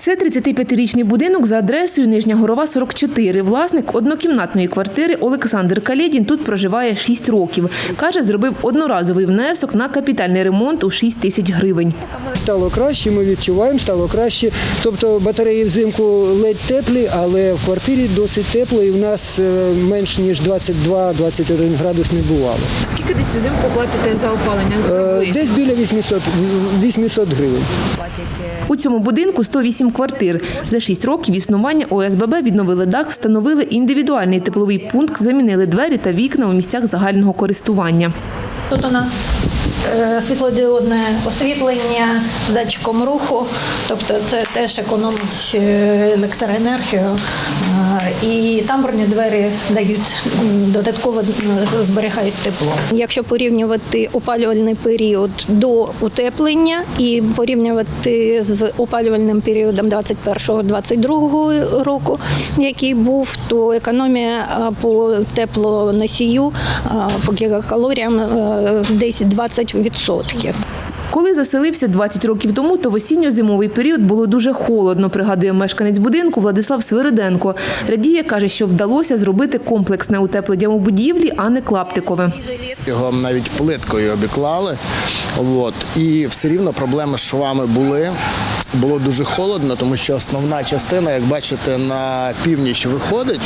Це 35-річний будинок за адресою Нижня Горова, 44. Власник однокімнатної квартири Олександр Калєдін тут проживає 6 років. Каже, зробив одноразовий внесок на капітальний ремонт у 6 тисяч гривень. Стало краще, ми відчуваємо, стало краще. Тобто батареї взимку ледь теплі, але в квартирі досить тепло і в нас е, менш ніж 22-21 градус не бувало. Скільки десь взимку платите за опалення? Е, Десь біля 800, 800 гривень. У цьому будинку 108 квартир. За 6 років існування ОСББ відновили дах, встановили індивідуальний тепловий пункт, замінили двері та вікна у місцях загального користування. Тут у нас світлодіодне освітлення з датчиком руху, тобто це теж економить е, електроенергію. Е, І тамбурні двері дають додатково зберігають тепло. Якщо порівнювати опалювальний період до утеплення і порівнювати з опалювальним періодом 21-22 року, який був, то економія по теплоносію по гігакалоріям е, десь 20%. Коли заселився 20 років тому, то в осінньо-зимовий період було дуже холодно, пригадує мешканець будинку Владислав Свириденко. Радіє, каже, що вдалося зробити комплексне утеплення у будівлі, а не клаптикове. Його навіть плиткою обіклали. От. І все рівно проблеми з швами були. Було дуже холодно, тому що основна частина, як бачите, на північ виходить.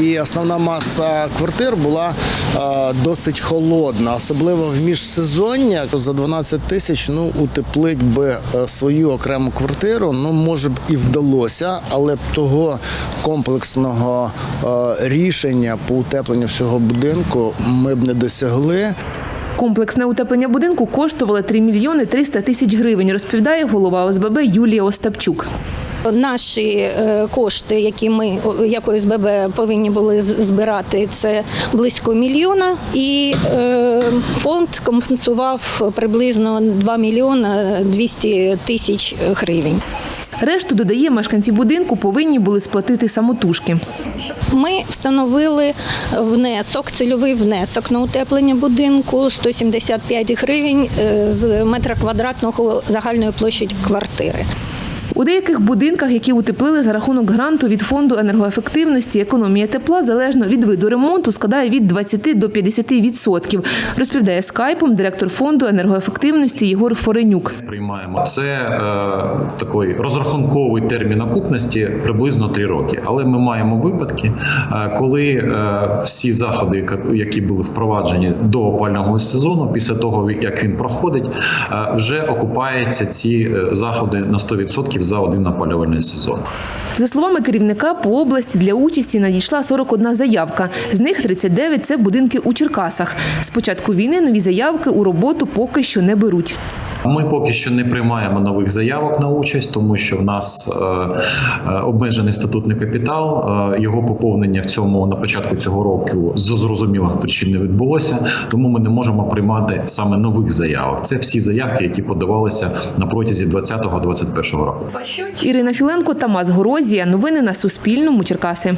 І основна маса квартир була е, досить холодна, особливо в міжсезоння. За 12 тисяч ну, утеплить би е, свою окрему квартиру. Ну, може б і вдалося, але б того комплексного е, рішення по утепленню всього будинку ми б не досягли. Комплексне утеплення будинку коштувало 3 мільйони 300 тисяч гривень, розповідає голова ОСББ Юлія Остапчук. Наші е, кошти, які ми як ОСББ повинні були збирати, це близько мільйона, і е, фонд компенсував приблизно 2 мільйона 200 тисяч гривень. Решту додає, мешканці будинку повинні були сплатити самотужки. Ми встановили внесок, цільовий внесок на утеплення будинку 175 гривень е, з метра квадратного загальної площі квартири. У деяких будинках, які утеплили за рахунок гранту від фонду енергоефективності, економія тепла залежно від виду ремонту складає від 20 до 50 відсотків. Розповідає скайпом директор фонду енергоефективності Єгор Форенюк. приймаємо. Це е, такий розрахунковий термін окупності приблизно 3 роки. Але ми маємо випадки, е, коли е, всі заходи, які були впроваджені до опального сезону, після того як він проходить, е, вже окупаються ці е, заходи на 100% за один опалювальний сезон. За словами керівника, по області для участі надійшла 41 заявка. З них 39 – це будинки у Черкасах. З початку війни нові заявки у роботу поки що не беруть. Ми поки що не приймаємо нових заявок на участь, тому що в нас е, е, обмежений статутний капітал. Е, його поповнення в цьому на початку цього року з зрозумілих причин не відбулося. Тому ми не можемо приймати саме нових заявок. Це всі заявки, які подавалися на протязі 2020-2021 року. Ірина Філенко, Тамас Горозія. Новини на Суспільному. Черкаси.